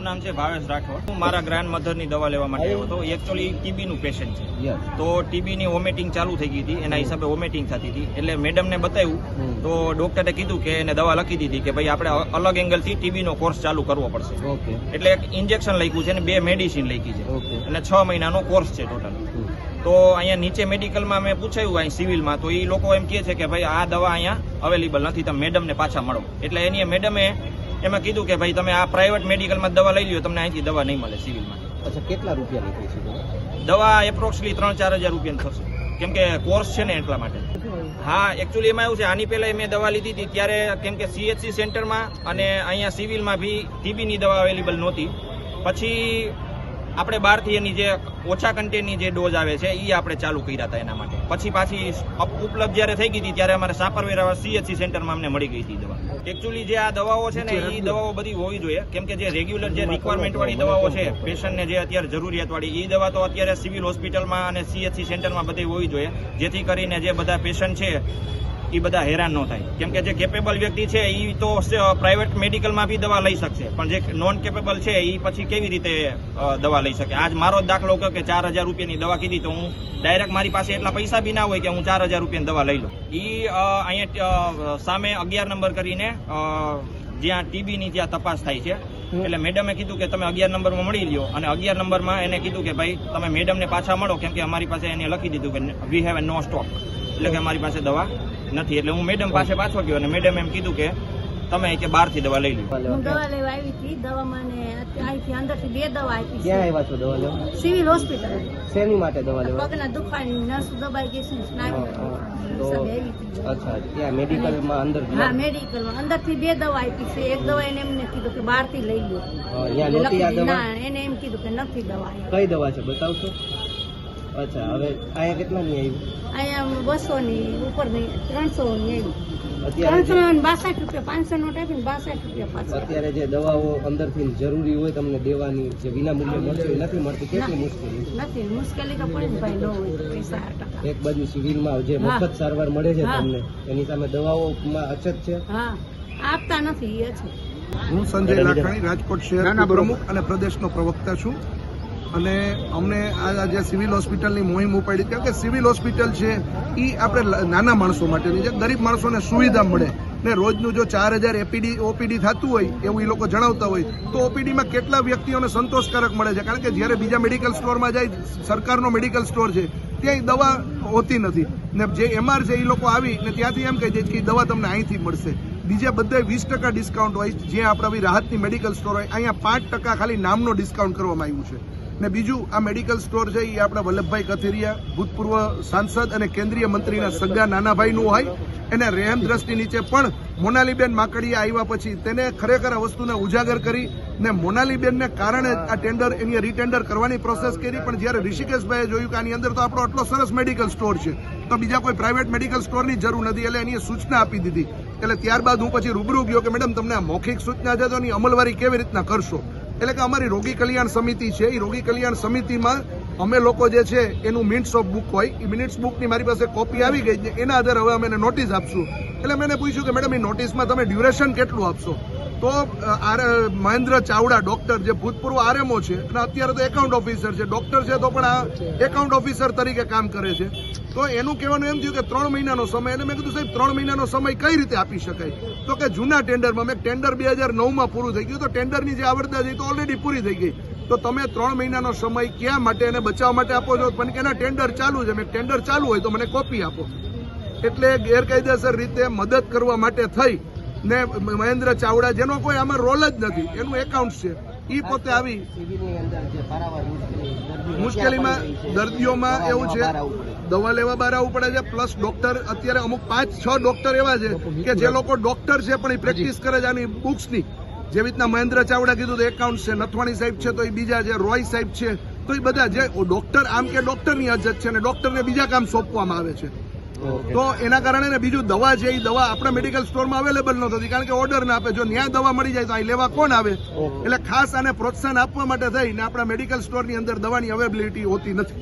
મારું નામ છે ભાવેશ રાઠોડ. હું મારા ગ્રાન્ડ મધરની દવા લેવા માટે આવ્યો હતો. એકચ્યુઅલી ટીબીનું પેશન્ટ છે. તો ટીબીની વોમિટિંગ ચાલુ થઈ ગઈ હતી. એના હિસાબે વોમિટિંગ થતી હતી. એટલે મેડમને બતાવ્યું. તો ડોક્ટરે કીધું કે એને દવા લખી દીધી કે ભાઈ આપણે અલગ એંગલથી ટીબીનો કોર્સ ચાલુ કરવો પડશે. એટલે એક ઇન્જેક્શન લખ્યું છે અને બે મેડિસિન લખી છે. અને છ મહિનાનો કોર્સ છે ટોટલ તો અહીંયા નીચે મેડિકલમાં મેં પૂછાયું અહીં સિવિલમાં તો એ લોકો એમ કહે છે કે ભાઈ આ દવા અહીંયા અવેલેબલ નથી. તમે મેડમને પાછા મળો. એટલે એની મેડમે એમાં કીધું કે ભાઈ તમે આ પ્રાઇવેટ મેડિકલમાં દવા લઈ લ્યો તમને અહીંથી દવા નહીં મળે સિવિલમાં. અચ્છા કેટલા રૂપિયા થઈ છે દવા? દવા એપ્રોક્સલી ત્રણ ચાર હજાર રૂપિયા થશે. કેમ કે કોર્સ છે ને એટલા માટે. હા એકચ્યુઅલી એમાં એવું છે આની પહેલાં મેં દવા લીધી હતી ત્યારે કેમ કે સીએચસી સેન્ટરમાં અને અહીંયા સિવિલમાં બી ટીબીની દવા અવેલેબલ નહોતી. પછી આપણે બહારથી એની જે ઓછા કન્ટેન્ટની જે ડોઝ આવે છે એ આપણે ચાલુ કર્યા હતા એના માટે. પછી પાછી ઉપલબ્ધ જ્યારે થઈ ગઈ હતી, ત્યારે અમારે સાપરવેરા સીએચસી સેન્ટરમાં અમને મળી ગઈ હતી દવા. એકચ્યુઅલી જે આ દવાઓ છે ને એ દવાઓ બધી હોવી જોઈએ. કેમ કે જે રેગ્યુલર જે રિક્વાયરમેન્ટ વાળી દવાઓ છે પેશન્ટને જે અત્યારે જરૂરિયાતવાળી એ દવા તો અત્યારે સિવિલ હોસ્પિટલમાં અને સીએચસી સેન્ટરમાં બધી હોવી જોઈએ. જેથી કરીને જે બધા પેશન્ટ છે એ બધા હેરાન ન થાય. કેમ કે જે કેપેબલ વ્યક્તિ છે એ તો પ્રાઇવેટ મેડિકલમાં બી દવા લઈ શકશે. પણ જે નોન કેપેબલ છે એ પછી કેવી રીતે દવા લઈ શકે? આજ મારો દાખલો કહ્યો કે ચાર હજાર રૂપિયાની દવા કીધી તો હું ડાયરેક્ટ મારી પાસે એટલા પૈસા બી ના હોય કે હું ચાર હજાર રૂપિયાની દવા લઈ લઉં. એ અહીંયા સામે અગિયાર નંબર કરીને જ્યાં ટીબીની જ્યાં તપાસ થાય છે. એટલે મેડમે કીધું કે તમે અગિયાર નંબરમાં મળી લ્યો. અને અગિયાર નંબરમાં એને કીધું કે ભાઈ, તમે મેડમને પાછા મળો, કેમ કે અમારી પાસે એને લખી દીધું કે we have a no stock એટલે કે મારી પાસે દવા નથી. એટલે હું મેડમ પાસે પાછો ગયો અને મેડમ એમ કીધું કે તમે કે બહારથી દવા લઈ લો હું દવા લેવા આવી હતી. દવા મને અહીંથી અંદરથી બે દવા આપી ક્યાં છે આવ્યા છો દવા લેવા? Civil hospital. શેની માટે દવા લેવા? પગના દુખાવાની નસ દબાઈ ગઈ છે સ્નાયુ અચ્છા ત્યાં મેડિકલમાં અંદર હા મેડિકલમાં અંદરથી બે દવા આપી છે. એક દવા એને એમને કીધું કે બહારથી લઈ લો હા, અહીંયા નહોતી આ દવા? ના એને એમ કીધું કે નથી દવા. કઈ દવા છે બતાવશો? અચ્છા હવે અહીંયા કેટલાની આવી? અહીંયા બસો ની ત્રણસો ની આવી. ત્રણસો બાસઠ રૂપિયા પાંચસો નોટ આપીને બાસઠ રૂપિયા પાછા. અત્યારે જે દવાઓ અંદરથી જરૂરી હોય તમને દેવાની જે વિના મૂલ્યે મળશે નથી મળતી કેટલી મુશ્કેલી નથી મુશ્કેલી તો પડે ભાઈ ન હોય પૈસા એક બાજુ સિવિલમાં જે. મફત સારવાર મળે છે તમને એની સામે દવાઓમાં અછત છે? હા આપતા નથી એ છે. હું સંજય લાખાણી રાજકોટ શહેર પ્રમુખ અને પ્રદેશનો પ્રવક્તા છું. અને અમને આ જે સિવિલ હોસ્પિટલની મુહિમ ઉપાડી, કેમ કે સિવિલ હોસ્પિટલ છે એ આપણે નાના માણસો માટેની છે. ગરીબ માણસોને સુવિધા મળે. ને રોજનું જો ચાર હજાર એપીડી ઓપીડી થતું હોય, એવું એ લોકો જણાવતા હોય, તો ઓપીડીમાં કેટલા વ્યક્તિઓને સંતોષકારક મળે છે? કારણ કે જ્યારે બીજા મેડિકલ સ્ટોરમાં જાય, સરકારનો મેડિકલ સ્ટોર છે ત્યાં દવા હોતી નથી. ને જે એમઆર છે એ લોકો આવી, ને ત્યાંથી એમ કહી દે કે દવા તમને અહીંથી મળશે. બીજા બધે વીસ ટકા ડિસ્કાઉન્ટ હોય જ્યાં આપણા રાહતની મેડિકલ સ્ટોર હોય, અહીંયા પાંચ ટકા ખાલી નામનો ડિસ્કાઉન્ટ કરવામાં આવ્યું છે. ને બીજું આ મેડિકલ સ્ટોર છે એ આપણા વલ્લભભાઈ કથિરિયા, ભૂતપૂર્વ સાંસદ અને કેન્દ્રીય મંત્રીના સગા નાનાભાઈનું હોય. એને રહેમ દ્રષ્ટિ નીચે પણ મોનાલીબેન માકડીયા આવ્યા પછી તેને ખરેખર આ વસ્તુને ઉજાગર કરી ને મોનાલીબેનને કારણે આ ટેન્ડર એની રીટેન્ડર કરવાની પ્રોસેસ કરી. પણ જ્યારે ઋષિકેશભાઈએ જોયું કે આની અંદર તો આપણો આટલો સરસ મેડિકલ સ્ટોર છે, તો બીજા કોઈ પ્રાઇવેટ મેડિકલ સ્ટોરની જરૂર નથી. એટલે એની સૂચના આપી દીધી. એટલે ત્યારબાદ હું પછી રૂબરૂ ગયો કે મેડમ, તમને આ મૌખિક સૂચના છે તો એની અમલવારી કેવી રીતના કરશો? એટલે કે અમારી રોગી કલ્યાણ સમિતિ છે. એ રોગી કલ્યાણ સમિતિમાં અમે લોકો જે છે, એનું મિનિટ્સ ઓફ બુક હોય. એ મિનિટ્સ બુકની મારી પાસે કોપી આવી ગઈ છે. એના આધારે હવે અમે નોટિસ આપશું. એટલે મેં પૂછ્યું કે, મેડમ એ નોટિસમાં તમે ડ્યુરેશન કેટલું આપશો? તો મહેન્દ્ર ચાવડા, ડોક્ટર જે ભૂતપૂર્વ આરએમઓ છે, અને અત્યારે તો એકાઉન્ટ ઓફિસર છે, ડોક્ટર છે, તો પણ આ એકાઉન્ટ ઓફિસર તરીકે કામ કરે છે. તો એનું કહેવાનું એમ થયું કે ત્રણ મહિનાનો સમય, એટલે મેં કીધું, સાહેબ, ત્રણ મહિનાનો સમય કઈ રીતે આપી શકાય? તો કે જૂના ટેન્ડરમાં, મેં ટેન્ડર બે હજાર નવમાં પૂરું થઈ ગયું, તો ટેન્ડરની જે આવડતા છે તો ઓલરેડી પૂરી થઈ ગઈ. તો તમે ત્રણ મહિનાનો સમય ક્યાં માટે એને બચાવવા માટે આપો છો? પણ કે એના ટેન્ડર ચાલુ છે, મેં ટેન્ડર ચાલુ હોય તો મને કોપી આપો. એટલે ગેરકાયદેસર રીતે મદદ કરવા માટે થઈ. ને મહેન્દ્ર ચાવડા જેનો કોઈ આમાં રોલ જ નથી. એનું એકાઉન્ટ છે. એ પોતે આવી મુશ્કેલીમાં? દર્દીઓમાં એવું છે. દવા લેવા બહાર આવવું પડે છે. પ્લસ ડોક્ટર અત્યારે અમુક પાંચ છ ડોક્ટર એવા છે કે જે લોકો ડોક્ટર છે પણ એ પ્રેક્ટિસ કરે છે આની બુક્સની જેવી રીતના મહેન્દ્ર ચાવડા કીધું તો એકાઉન્ટ છે. નથવાણી સાહેબ છે તો એ બીજા છે. રોય સાહેબ છે. તો એ બધા જે ડોક્ટર આમ કે ડોક્ટરની અજત છે અને ડોક્ટરને બીજા કામ સોંપવામાં આવે છે. તો એના કારણે ને બીજું દવા છે એ દવા આપણા મેડિકલ સ્ટોરમાં અવેલેબલ ન થતી કારણ કે ઓર્ડર ના આપે. જો ન્યાય દવા મળી જાય તો અહીં લેવા કોણ આવે? એટલે ખાસ આને પ્રોત્સાહન આપવા માટે થઈને આપણા મેડિકલ સ્ટોરની અંદર દવાની અવેલેબિલિટી હોતી નથી.